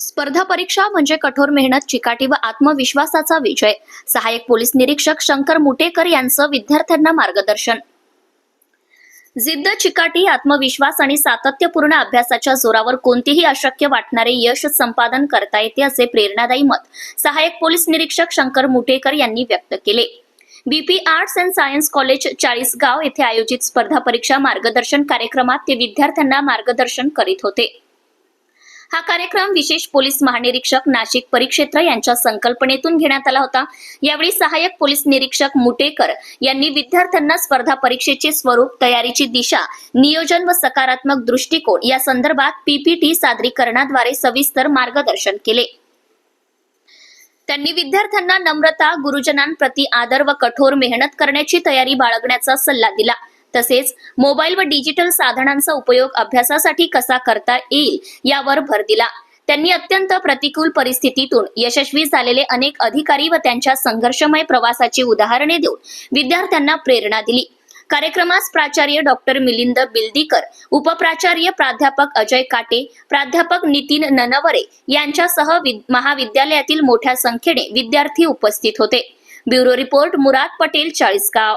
स्पर्धा परीक्षा म्हणजे कठोर मेहनत चिकाटी व आत्मविश्वासाचा विजय. सहाय्यक पोलीस निरीक्षक शंकर मुटेकर यांचं विद्यार्थ्यांना मार्गदर्शन. जिद्द चिकाटी आत्मविश्वास आणि सातत्यपूर्ण अभ्यासाच्या जोरावर कोणतेही अशक्य वाटणारे यश संपादन करता येते असे प्रेरणादायी मत सहाय्यक पोलीस निरीक्षक शंकर मुटेकर यांनी व्यक्त केले. BP arts and science college Chalisgaon येथे आयोजित स्पर्धा परीक्षा मार्गदर्शन कार्यक्रमात ते विद्यार्थ्यांना मार्गदर्शन करीत होते. हा कार्यक्रम विशेष पोलीस महानिरीक्षक नाशिक परिक्षेत्र यांच्या संकल्पनेतून घेण्यात आला होता. यावेळी सहाय्यक पोलीस निरीक्षक मुटेकर यांनी विद्यार्थ्यांना स्पर्धा परीक्षेचे स्वरूप तयारीची दिशा नियोजन व सकारात्मक दृष्टिकोन या संदर्भात पीपीटी सादरीकरणाद्वारे सविस्तर मार्गदर्शन केले. त्यांनी विद्यार्थ्यांना नम्रता गुरुजनांप्रती आदर व कठोर मेहनत करण्याची तयारी बाळगण्याचा सल्ला दिला. तसेच मोबाईल व डिजिटल साधनांचा उपयोग अभ्यासासाठी कसा करता येईल यावर भर दिला. त्यांनी अत्यंत प्रतिकूल परिस्थितीतून यशस्वी झालेले अनेक अधिकारी व त्यांच्या संघर्षमय प्रवासाची उदाहरणे देऊन विद्यार्थ्यांना प्रेरणा दिली. कार्यक्रमास प्राचार्य डॉक्टर मिलिंद बिल्दीकर उपप्राचार्य प्राध्यापक अजय काटे प्राध्यापक नितीन ननवरे यांच्यासह वि- महाविद्यालयातील मोठ्या संख्येने विद्यार्थी उपस्थित होते. Bureau report Murad Patel Chalisgaon.